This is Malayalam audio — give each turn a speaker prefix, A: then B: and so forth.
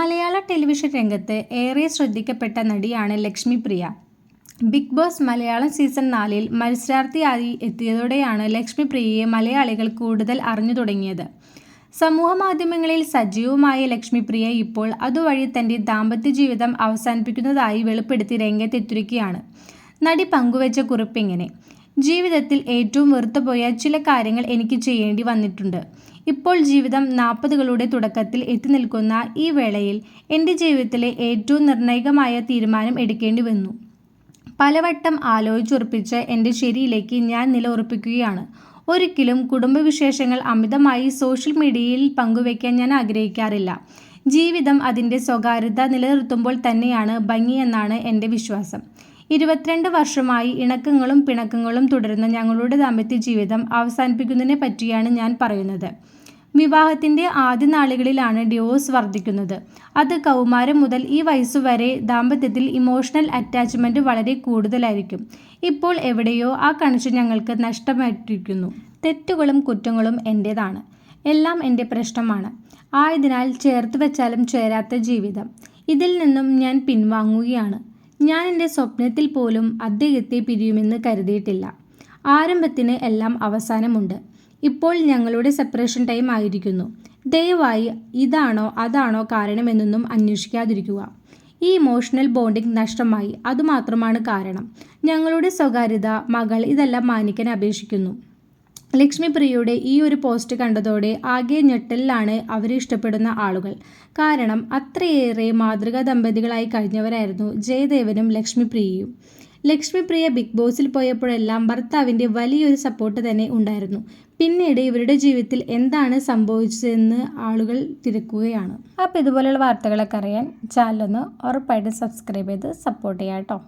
A: മലയാള ടെലിവിഷൻ രംഗത്ത് ഏറെ ശ്രദ്ധിക്കപ്പെട്ട നടിയാണ് Lakshmi Priya. Bigg Boss Malayalam season നാലിൽ മത്സരാർത്ഥിയായി എത്തിയതോടെയാണ് ലക്ഷ്മി പ്രിയയെ മലയാളികൾ കൂടുതൽ അറിഞ്ഞു തുടങ്ങിയത്. സമൂഹ മാധ്യമങ്ങളിൽ സജീവമായ ലക്ഷ്മി പ്രിയ ഇപ്പോൾ അതുവഴി തന്റെ ദാമ്പത്യ ജീവിതം അവസാനിപ്പിക്കുന്നതായി വെളിപ്പെടുത്തി രംഗത്തെത്തിരിക്കുകയാണ് നടി പങ്കുവച്ച കുറിപ്പിങ്ങനെ ജീവിതത്തിൽ ഏറ്റവും വെറുത്തുപോയ ചില കാര്യങ്ങൾ എനിക്ക് ചെയ്യേണ്ടി വന്നിട്ടുണ്ട്. ഇപ്പോൾ ജീവിതം നാൽപ്പതുകളുടെ തുടക്കത്തിൽ എത്തി നിൽക്കുന്ന ഈ വേളയിൽ എന്റെ ജീവിതത്തിലെ ഏറ്റവും നിർണായകമായ തീരുമാനം എടുക്കേണ്ടി വന്നു. പലവട്ടം ആലോചിച്ചുറപ്പിച്ച് എന്റെ ശരിയിലേക്ക് ഞാൻ നിലയുറപ്പിക്കുകയാണ്. ഒരിക്കലും കുടുംബവിശേഷങ്ങൾ അമിതമായി സോഷ്യൽ മീഡിയയിൽ പങ്കുവയ്ക്കാൻ ഞാൻ ആഗ്രഹിക്കാറില്ല. ജീവിതം അതിന്റെ സ്വകാര്യത നിലനിർത്തുമ്പോൾ തന്നെയാണ് ഭംഗിയെന്നാണ് എന്റെ വിശ്വാസം. ഇരുപത്തിരണ്ട് വർഷമായി ഇണക്കങ്ങളും പിണക്കങ്ങളും തുടരുന്ന ഞങ്ങളുടെ ദാമ്പത്യ ജീവിതം അവസാനിപ്പിക്കുന്നതിനെ പറ്റിയാണ് ഞാൻ പറയുന്നത്. വിവാഹത്തിന്റെ ആദ്യ നാളുകളിലാണ് ഡിവോഴ്സ് വർദ്ധിക്കുന്നത്. അത് കൗമാരം മുതൽ ഈ വയസ്സുവരെ ദാമ്പത്യത്തിൽ ഇമോഷണൽ അറ്റാച്ച്മെന്റ് വളരെ കൂടുതലായിരിക്കും. ഇപ്പോൾ എവിടെയോ ആ കണക്ഷൻ ഞങ്ങൾക്ക് നഷ്ടമായിട്ടിരിക്കുന്നു. തെറ്റുകളും കുറ്റങ്ങളും എന്റേതാണ് എല്ലാം എന്റെ പ്രശ്നമാണ്. ആയതിനാൽ ചേർത്ത് വെച്ചാലും ചേരാത്ത ജീവിതം. ഇതിൽ നിന്നും ഞാൻ പിൻവാങ്ങുകയാണ്. ഞാൻ എന്റെ സ്വപ്നത്തിൽ പോലും അദ്ദേഹത്തെ പിരിയുമെന്ന് കരുതിയിട്ടില്ല. ആരംഭത്തിന് എല്ലാം അവസാനമുണ്ട്. ഇപ്പോൾ ഞങ്ങളുടെ സെപ്പറേഷൻ ടൈം ആയിരിക്കുന്നു. ദയവായി ഇതാണോ അതാണോ കാരണമെന്നൊന്നും അന്വേഷിക്കാതിരിക്കുക. ഈ ഇമോഷണൽ ബോണ്ടിംഗ് നഷ്ടമായി. അതുമാത്രമാണ് കാരണം. ഞങ്ങളുടെ സ്വകാര്യത മകൾ ഇതെല്ലാം മാനിക്കാൻ അപേക്ഷിക്കുന്നു. ലക്ഷ്മി പ്രിയയുടെ ഈ ഒരു പോസ്റ്റ് കണ്ടതോടെ ആകെ ഞെട്ടലിലാണ് അവരെ ഇഷ്ടപ്പെടുന്ന ആളുകൾ. കാരണം അത്രയേറെ മാതൃകാ ദമ്പതികളായി കഴിഞ്ഞവരായിരുന്നു ജയദേവനും ലക്ഷ്മി പ്രിയയും ലക്ഷ്മി പ്രിയ ബിഗ് ബോസിൽ പോയപ്പോഴെല്ലാം ഭർത്താവിന്റെ വലിയൊരു സപ്പോർട്ട് തന്നെ ഉണ്ടായിരുന്നു. പിന്നീട് ഇവരുടെ ജീവിതത്തിൽ എന്താണ് സംഭവിച്ചതെന്ന് ആളുകൾ തിരക്കുകയാണ്. അപ്പോൾ ഇതുപോലെയുള്ള വാർത്തകളൊക്കെ അറിയാൻ ചാനലൊന്ന് ഉറപ്പായിട്ട് സബ്സ്ക്രൈബ് ചെയ്ത് സപ്പോർട്ട് ചെയ്യാം കേട്ടോ